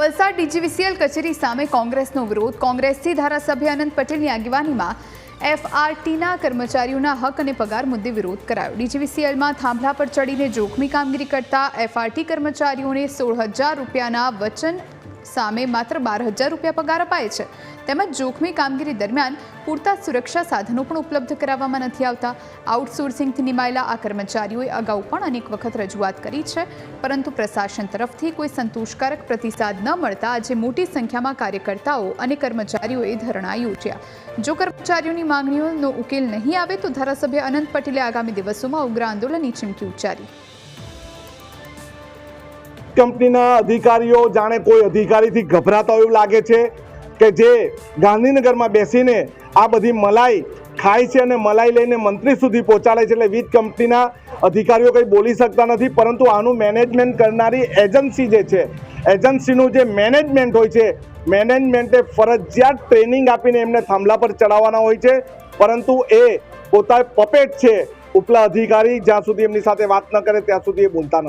Valsad DGVCL કચેરી સામે કોંગ્રેસનો વિરોધ. કોંગ્રેસથી ધારાસભ્ય અનંત પટેલની આગેવાનીમાં એફઆરટીના કર્મચારીઓના હક અને પગાર મુદ્દે વિરોધ કરાયો. ડીજીવીસીએલમાં થાંભલા પર ચડીને જોખમી કામગીરી કરતા એફઆરટી કર્મચારીઓને સોળ હજાર રૂપિયાના વચન સામે માત્ર બાર હજાર રૂપિયા પગાર અપાય છે. તેમજ જોખમી કામગીરી દરમિયાન પૂરતા સુરક્ષા સાધનો પણ ઉપલબ્ધ કરાવવામાં નથી આવતા. આઉટસોર્સિંગથી નિમાયેલા આ કર્મચારીઓએ અગાઉ પણ અનેક વખત રજૂઆત કરી છે. પરંતુ પ્રશાસન તરફથી કોઈ સંતોષકારક પ્રતિસાદ ન મળતા આજે મોટી સંખ્યામાં કાર્યકર્તાઓ અને કર્મચારીઓએ ધરણા યોજ્યા. જો કર્મચારીઓની માંગણીઓનો ઉકેલ નહીં આવે તો ધારાસભ્ય અનંત પટેલે આગામી દિવસોમાં ઉગ્ર આંદોલનની ચીમકી ઉચ્ચારી. કંપનીના અધિકારીઓ જાણે કોઈ અધિકારીથી ગભરાતા એવું લાગે છે કે જે ગાંધીનગરમાં બેસીને આ બધી મલાઈ ખાય છે અને મલાઈ લઈને મંત્રી સુધી પહોંચાડે છે એટલે વીજ કંપનીના અધિકારીઓ કંઈ બોલી શકતા નથી, પરંતુ આનું મેનેજમેન્ટ કરનારી એજન્સી જે છે, એજન્સીનું જે મેનેજમેન્ટ હોય છે, મેનેજમેન્ટે ફરજિયાત ટ્રેનિંગ આપીને એમને થાંભલા પર ચડાવવાના હોય છે, પરંતુ એ પોતા પપેટ છે ઉપલા અધિકારી જ્યાં સુધી એમની સાથે વાત ન કરે ત્યાં સુધી એ બોલતા નથી.